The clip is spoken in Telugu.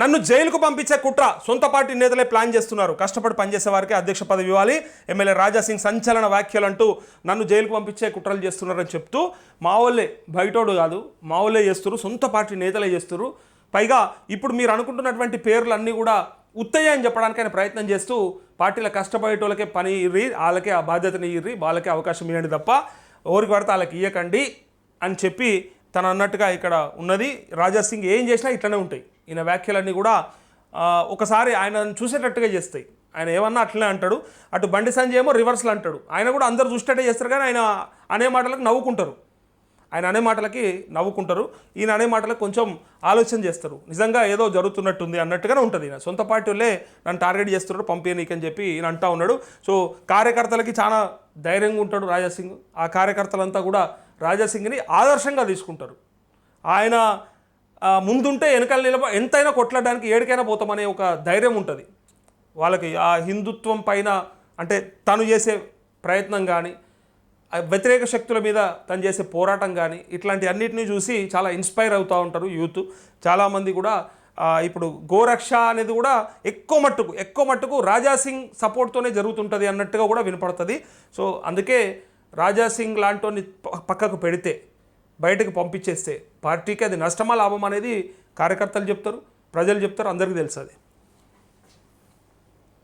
నన్ను జైలుకు పంపించే కుట్ర సొంత పార్టీ నేతలే ప్లాన్ చేస్తున్నారు. కష్టపడి పనిచేసే వారికి అధ్యక్ష పదవి ఇవ్వాలి. ఎమ్మెల్యే రాజాసింగ్ సంచలన వ్యాఖ్యలు అంటూ నన్ను జైలుకు పంపించే కుట్రలు చేస్తున్నారని చెప్తూ మావోళ్ళే బయటోడు కాదు మావోళ్ళే చేస్తారు సొంత పార్టీ నేతలే చేస్తారు పైగా ఇప్పుడు మీరు అనుకుంటున్నటువంటి పేర్లు అన్నీ కూడా ఉత్తయ్య అని చెప్పడానికి ఆయన ప్రయత్నం చేస్తూ పార్టీల కష్టపడేటోళ్ళకే పని ఇర్రి వాళ్ళకే ఆ బాధ్యతని ఇర్రి వాళ్ళకే అవకాశం ఇవ్వండి తప్ప ఎవరికి పడితే వాళ్ళకి ఇవ్వకండి అని చెప్పి తను అన్నట్టుగా ఇక్కడ ఉన్నది. రాజా సింగ్ ఏం చేసినా ఇట్లనే ఉంటాయి. ఈయన వ్యాఖ్యలన్నీ కూడా ఒకసారి ఆయన చూసేటట్టుగా చేస్తాయి. ఆయన ఏమన్నా అట్లనే అంటాడు. అటు బండి సంజయ్ ఏమో రివర్స్లో అంటాడు. ఆయన కూడా అందరు చూసేటట్టే చేస్తారు కానీ ఆయన అనే మాటలకు నవ్వుకుంటారు. ఆయన అనే మాటలకి నవ్వుకుంటారు. ఈయన అనే మాటలకు కొంచెం ఆలోచన చేస్తారు. నిజంగా ఏదో జరుగుతున్నట్టుంది అన్నట్టుగానే ఉంటుంది ఈయన. సొంత పార్టీ వాళ్ళే నన్ను టార్గెట్ చేస్తున్నాడు పంపించనీకని చెప్పి ఈయన అంటా ఉన్నాడు. సో కార్యకర్తలకి చాలా ధైర్యంగా ఉంటాడు రాజాసింగ్ ఆ కార్యకర్తలంతా కూడా రాజాసింగ్ని ఆదర్శంగా తీసుకుంటారు. ఆయన ముందుంటే వెనకాల నిలబ ఎంతైనా కొట్లాడడానికి ఏడికైనా పోతామనే ఒక ధైర్యం ఉంటుంది. వాళ్ళకి ఆ హిందుత్వం పైన అంటే తను చేసే ప్రయత్నం కానీ వ్యతిరేక శక్తుల మీద తను చేసే పోరాటం కానీ ఇట్లాంటి అన్నిటిని చూసి చాలా ఇన్స్పైర్ అవుతూ ఉంటారు యూత్. చాలామంది కూడా ఇప్పుడు గోరక్ష అనేది కూడా ఎక్కువ మట్టుకు ఎక్కువ మట్టుకు రాజాసింగ్ సపోర్ట్తోనే జరుగుతుంటుంది అన్నట్టుగా కూడా వినపడుతుంది. సో అందుకే రాజాసింగ్ లాంటి పక్కకు పెడితే బయటకు పంపించేస్తే పార్టీకి అది నష్టమా లాభం అనేది కార్యకర్తలు చెప్తారు ప్రజలు చెప్తారు అందరికీ తెలుసు అది.